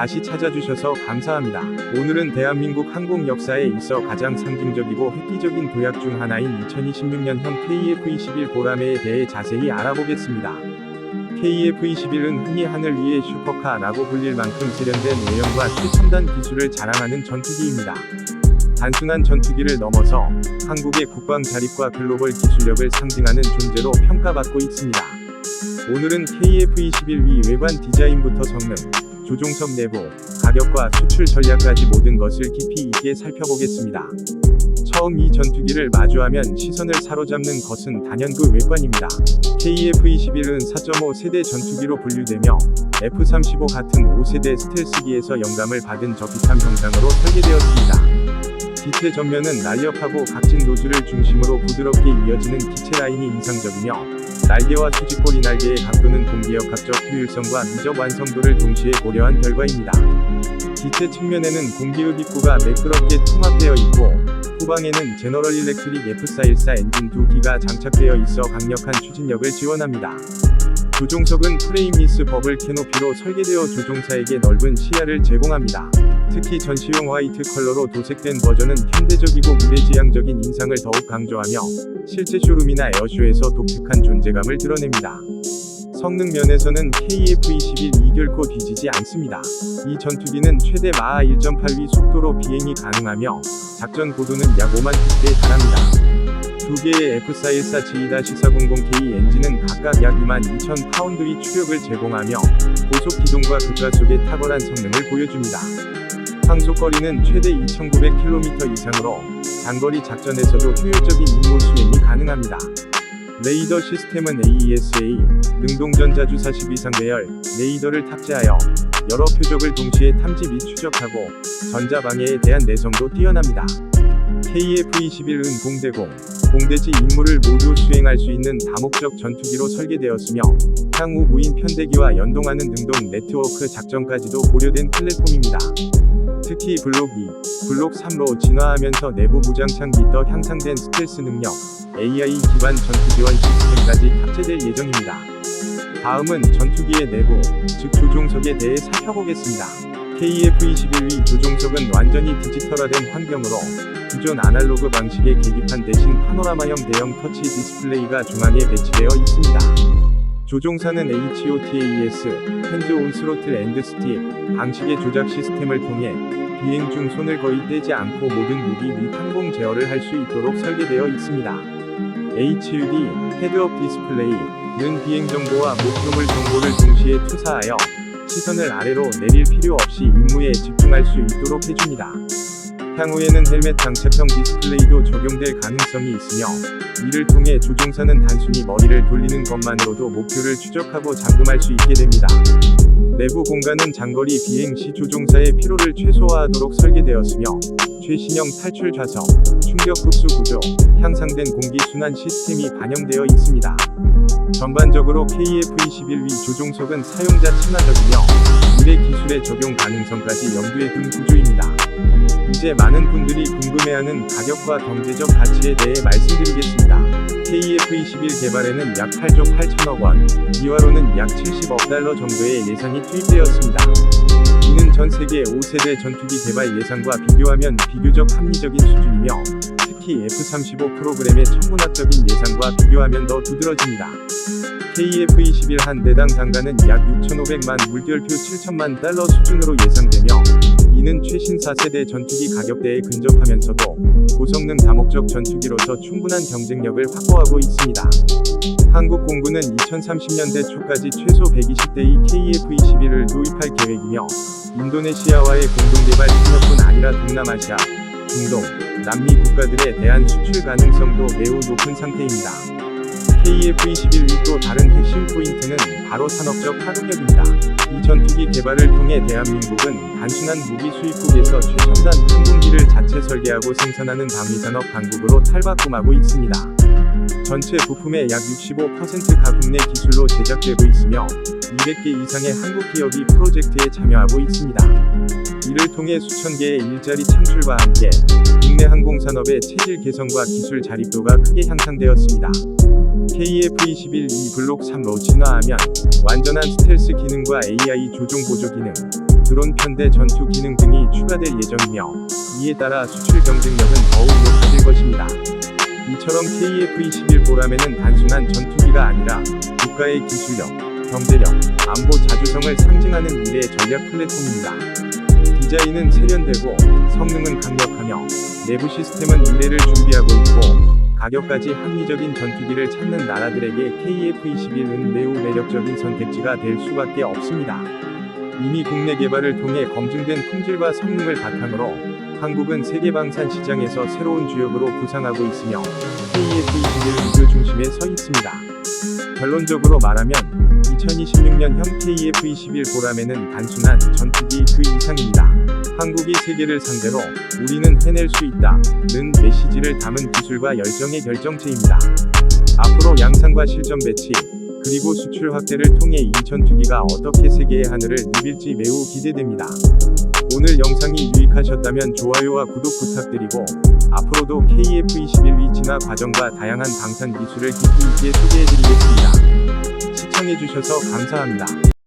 다시 찾아주셔서 감사합니다. 오늘은 대한민국 항공 역사에 있어 가장 상징적이고 획기적인 도약 중 하나인 2026년형 KF-21 보라매에 대해 자세히 알아보겠습니다. KF-21은 흔히 하늘 위의 슈퍼카라고 불릴 만큼 세련된 외형과 최첨단 기술을 자랑하는 전투기입니다. 단순한 전투기를 넘어서 한국의 국방 자립과 글로벌 기술력을 상징하는 존재로 평가받고 있습니다. 오늘은 KF-21 위 외관 디자인부터 성능, 조종석 내부, 가격과 수출 전략까지 모든 것을 깊이 있게 살펴보겠습니다. 처음 이 전투기를 마주하면 시선을 사로잡는 것은 단연 그 외관입니다. KF-21은 4.5 세대 전투기로 분류되며 F-35 같은 5세대 스텔스기에서 영감을 받은 저비탐 형상으로 설계되었습니다. 기체 전면은 날렵하고 각진 노즐을 중심으로 부드럽게 이어지는 기체 라인이 인상적이며 날개와 수직꼬리 날개의 각도는 공기역학적 효율성과 미적 완성도를 동시에 고려한 결과입니다. 기체 측면에는 공기흡입구가 매끄럽게 통합되어 있고 후방에는 제너럴 일렉트릭 F414 엔진 두 기가 장착되어 있어 강력한 추진력을 지원합니다. 조종석은 프레임 미스 버블 캐노피로 설계되어 조종사에게 넓은 시야를 제공합니다. 특히 전시용 화이트 컬러로 도색된 버전은 현대적이고 미래지향적인 인상을 더욱 강조하며 실제 쇼룸이나 에어쇼에서 독특한 존재감을 드러냅니다. 성능 면에서는 KF-21 이 결코 뒤지지 않습니다. 이 전투기는 최대 마하 1.8위 속도로 비행이 가능하며 작전 고도는 약 5만 피트에 달합니다. 두 개의 F414G-400K 엔진은 각각 약22,000 파운드의 추력을 제공하며 고속 기동과 극가 속의 탁월한 성능을 보여줍니다. 항속거리는 최대 2,900km 이상으로 장거리 작전에서도 효율적인 임무 수행이 가능합니다. 레이더 시스템은 AESA, 능동전자주 40 이상 배열, 레이더를 탑재하여 여러 표적을 동시에 탐지 및 추적하고 전자방해에 대한 내성도 뛰어납니다. KF-21은 공대공, 공대지 임무를 모두 수행할 수 있는 다목적 전투기로 설계되었으며 향후 무인 편대기와 연동하는 능동 네트워크 작전까지도 고려된 플랫폼입니다. 특히 블록 2, 블록 3로 진화하면서 내부 무장창 및더 향상된 스텔스 능력, AI 기반 전투 지원 시스템까지 탑재될 예정입니다. 다음은 전투기의 내부, 즉 조종석에 대해 살펴보겠습니다. KF-21위 조종석은 완전히 디지털화된 환경으로 기존 아날로그 방식의 계기판 대신 파노라마형 대형 터치 디스플레이가 중앙에 배치되어 있습니다. 조종사는 HOTAS, 핸즈 온 스로틀 앤드 스틱 방식의 조작 시스템을 통해 비행 중 손을 거의 떼지 않고 모든 무기 및 항공 제어를 할 수 있도록 설계되어 있습니다. HUD, 헤드업 디스플레이는 비행 정보와 목표물 정보를 동시에 투사하여 시선을 아래로 내릴 필요 없이 임무에 집중할 수 있도록 해줍니다. 향후에는 헬멧 장착형 디스플레이도 적용될 가능성이 있으며 이를 통해 조종사는 단순히 머리를 돌리는 것만으로도 목표를 추적하고 잠금할 수 있게 됩니다. 내부 공간은 장거리 비행 시 조종사의 피로를 최소화하도록 설계되었으며 최신형 탈출 좌석, 충격 흡수 구조, 향상된 공기 순환 시스템이 반영되어 있습니다. 전반적으로 KF-21위 조종석은 사용자 친화적이며 미래 기술의 적용 가능성까지 염두에 둔 구조입니다. 이제 많은 분들이 궁금해하는 가격과 경제적 가치에 대해 말씀드리겠습니다. KF-21 개발에는 약 8조 8천억 원, 이화로는 약 70억 달러 정도의 예산이 투입되었습니다. 이는 전 세계 5세대 전투기 개발 예산과 비교하면 비교적 합리적인 수준이며 특히 F-35 프로그램의 천문학적인 예산과 비교하면 더 두드러집니다. KF-21 한 대당 단가는 약 6,500만 물결표 7천만 달러 수준으로 예상되며 이는 최신 4세대 전투기 가격대에 근접하면서도 고성능 다목적 전투기로서 충분한 경쟁력을 확보하고 있습니다. 한국 공군은 2030년대 초까지 최소 120대의 KF-21을 도입할 계획이며 인도네시아와의 공동 개발 협력뿐 아니라 동남아시아, 중동, 남미 국가들에 대한 수출 가능성도 매우 높은 상태입니다. KF-21위 또 다른 핵심 포인트는 바로 산업적 파급력입니다. 이 전투기 개발을 통해 대한민국은 단순한 무기 수입국에서 최첨단 항공기를 자체 설계하고 생산하는 방위산업 강국으로 탈바꿈하고 있습니다. 전체 부품의 약 65%가 국내 기술로 제작되고 있으며 200개 이상의 한국 기업이 프로젝트에 참여하고 있습니다. 이를 통해 수천 개의 일자리 창출과 함께 국내 항공산업의 체질 개선과 기술 자립도가 크게 향상되었습니다. KF-21 이 블록 3로 진화하면 완전한 스텔스 기능과 AI 조종 보조 기능, 드론 편대 전투 기능 등이 추가될 예정이며 이에 따라 수출 경쟁력은 더욱 높아질 것입니다. 이처럼 KF-21 보람에는 단순한 전투기가 아니라 국가의 기술력, 경제력, 안보 자주성을 상징하는 미래 전략 플랫폼입니다. 디자인은 세련되고 성능은 강력하며 내부 시스템은 미래를 준비하고 있고 가격까지 합리적인 전투기를 찾는 나라들에게 KF-21은 매우 매력적인 선택지가 될 수밖에 없습니다. 이미 국내 개발을 통해 검증된 품질과 성능을 바탕으로 한국은 세계 방산 시장에서 새로운 주역으로 부상하고 있으며 KF-21 리그 중심에 서 있습니다. 결론적으로 말하면 2026년형 KF-21 보람에는 단순한 전투기 그 이상입니다. 한국이 세계를 상대로 우리는 해낼 수 있다 는 메시지를 담은 기술과 열정의 결정체입니다. 앞으로 양산과 실전 배치, 그리고 수출 확대를 통해 이 전투기가 어떻게 세계의 하늘을 누빌지 매우 기대됩니다. 오늘 영상이 유익하셨다면 좋아요와 구독 부탁드리고 앞으로도 KF-21 위치나 과정과 다양한 방산 기술을 깊이 있게 소개해드리겠습니다. 시청해주셔서 감사합니다.